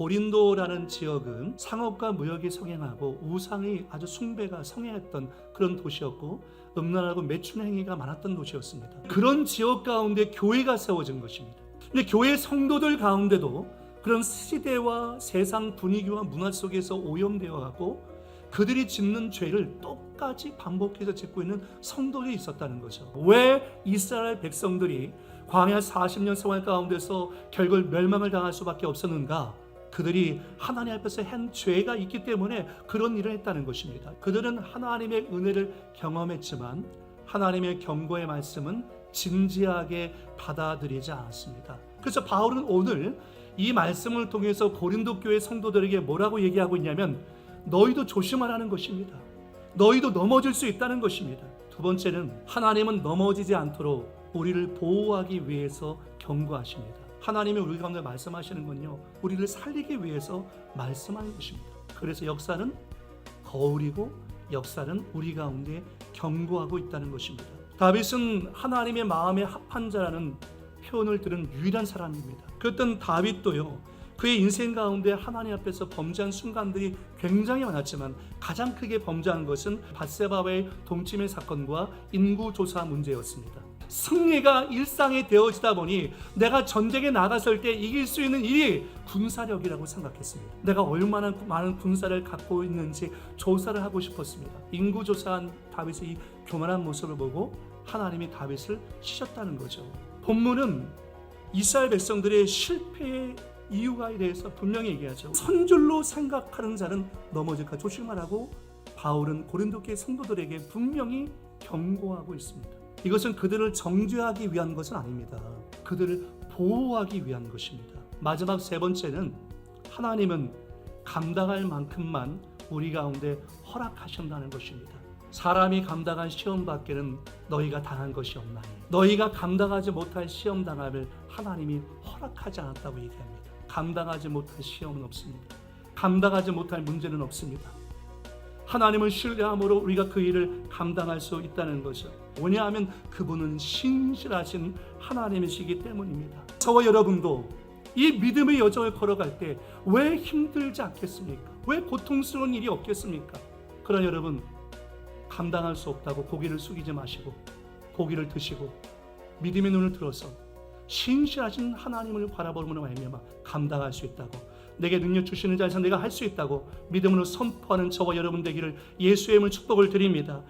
고린도라는 지역은 상업과 무역이 성행하고 우상이 아주 숭배가 성행했던 그런 도시였고 음란하고 매춘 행위가 많았던 도시였습니다. 그런 지역 가운데 교회가 세워진 것입니다. 근데 교회 성도들 가운데도 그런 시대와 세상 분위기와 문화 속에서 오염되어 가고 그들이 짓는 죄를 똑같이 반복해서 짓고 있는 성도들이 있었다는 거죠. 왜 이스라엘 백성들이 광야 40년 생활 가운데서 결국 멸망을 당할 수밖에 없었는가? 그들이 하나님 앞에서 한 죄가 있기 때문에 그런 일을 했다는 것입니다. 그들은 하나님의 은혜를 경험했지만 하나님의 경고의 말씀은 진지하게 받아들이지 않았습니다. 그래서 바울은 오늘 이 말씀을 통해서 고린도 교회 성도들에게 뭐라고 얘기하고 있냐면 너희도 조심하라는 것입니다. 너희도 넘어질 수 있다는 것입니다. 두 번째는 하나님은 넘어지지 않도록 우리를 보호하기 위해서 경고하십니다. 하나님이 우리 가운데 말씀하시는 건요, 우리를 살리기 위해서 말씀하는 것입니다. 그래서 역사는 거울이고 역사는 우리 가운데 경고하고 있다는 것입니다. 다윗은 하나님의 마음에 합한 자라는 표현을 들은 유일한 사람입니다. 그랬던 다윗도요. 그의 인생 가운데 하나님 앞에서 범죄한 순간들이 굉장히 많았지만 가장 크게 범죄한 것은 바세바와의 동침의 사건과 인구 조사 문제였습니다. 승리가 일상이 되어지다 보니 내가 전쟁에 나갔을 때 이길 수 있는 일이 군사력이라고 생각했습니다. 내가 얼마나 많은 군사를 갖고 있는지 조사를 하고 싶었습니다. 인구 조사한 다윗의 이 교만한 모습을 보고 하나님이 다윗을 치셨다는 거죠. 본문은 이스라엘 백성들의 실패의 이유가에 대해서 분명히 얘기하죠. 선줄로 생각하는 자는 넘어질까 조심하라고 바울은 고린도교의 성도들에게 분명히 경고하고 있습니다. 이것은 그들을 정죄하기 위한 것은 아닙니다. 그들을 보호하기 위한 것입니다. 마지막 세 번째는 하나님은 감당할 만큼만 우리 가운데 허락하신다는 것입니다. 사람이 감당한 시험 밖에는 너희가 당한 것이 없나니 너희가 감당하지 못할 시험 당함을 하나님이 허락하지 않았다고 얘기합니다. 감당하지 못할 시험은 없습니다. 감당하지 못할 문제는 없습니다. 하나님을 신뢰함으로 우리가 그 일을 감당할 수 있다는 것이죠. 왜냐하면 그분은 신실하신 하나님이시기 때문입니다. 저와 여러분도 이 믿음의 여정을 걸어갈 때 왜 힘들지 않겠습니까? 왜 고통스러운 일이 없겠습니까? 그러나 여러분 감당할 수 없다고 고개를 숙이지 마시고 고기를 드시고 믿음의 눈을 들어서 신실하신 하나님을 바라보므로 말미암아 감당할 수 있다고 내게 능력 주시는 자에서 내가 할 수 있다고 믿음으로 선포하는 저와 여러분 되기를 예수의 이름으로 축복을 드립니다.